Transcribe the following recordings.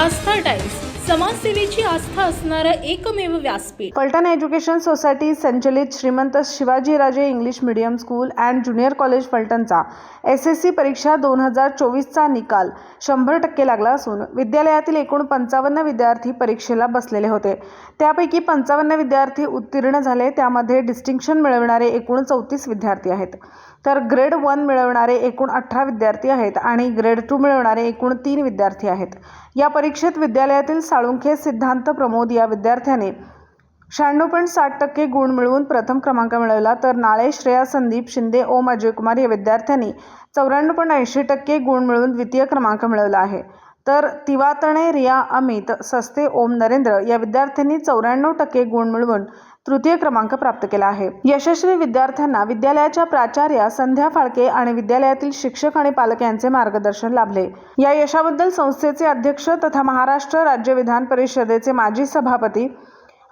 आस्था times समाजसेवेची आस्था असणारं एकमेव व्यासपीठ. पलटन एज्युकेशन सोसायटी संचलित Shrimant Shivajiraje English medium school and junior college फलटणचा S S C परीक्षा दोन हजार चोवीसचा निकाल शंभर टक्के लागला असून विद्यालयातील एकूण पंचावन्न विद्यार्थी परीक्षेला बसलेले होते. त्यापैकी पंचावन्न विद्यार्थी उत्तीर्ण झाले त्यामध्ये डिस्टिंक्शन मिळवणारे एकूण चौतीस विद्यार्थी आहेत. तर ग्रेड वन मिळवणारे एकूण अठरा विद्यार्थी आहेत आणि ग्रेड टू मिळवणारे एकूण तीन विद्यार्थी आहेत. या परीक्षेत विद्यालयातील सा साळुंखे सिद्धांत प्रमोद या विद्यार्थ्याने शहाण्णव पॉईंट साठ टक्के गुण मिळवून प्रथम क्रमांक मिळवला. तर नाळे श्रेया संदीप शिंदे ओम अजयकुमार या विद्यार्थ्यांनी चौऱ्याण्णव पॉईंट ऐंशी टक्के गुण मिळवून द्वितीय क्रमांक मिळवला आहे. तर तिवातणे रिया अमित सस्ते ओम नरेंद्र या विद्यार्थ्यांनी चौऱ्याण्णव टक्के गुण मिळवून तृतीय क्रमांक प्राप्त केला आहे. यशस्वी विद्यार्थ्यांना विद्यालयाच्या प्राचार्या संध्या फाळके आणि विद्यालयातील शिक्षक आणि पालक यांचे मार्गदर्शन लाभले. या यशाबद्दल संस्थेचे अध्यक्ष तथा महाराष्ट्र राज्य विधान परिषदेचे माजी सभापती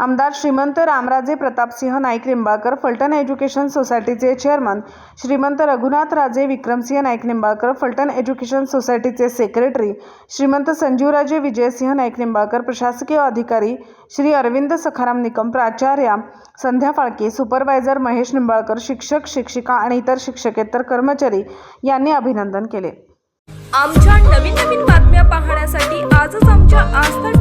आमदार श्रीमंत रामराजे प्रतापसिंह नाईक निंबाळकर फलटण एज्युकेशन सोसायटीचे चेअरमन श्रीमंत रघुनाथ राजे विक्रमसिंह नाईक निंबाळकर फलटण एज्युकेशन सोसायटीचे सेक्रेटरी श्रीमंत संजीवराजे विजयसिंह नाईक निंबाळकर प्रशासकीय अधिकारी श्री अरविंद सखाराम निकम प्राचार्या संध्या फाळके सुपरवायझर महेश निंबाळकर शिक्षक शिक्षिका आणि इतर शिक्षकेतर कर्मचारी यांनी अभिनंदन केले. आमच्या नवीन नवीन बातम्या पाहण्यासाठी आजच आमच्या आस्था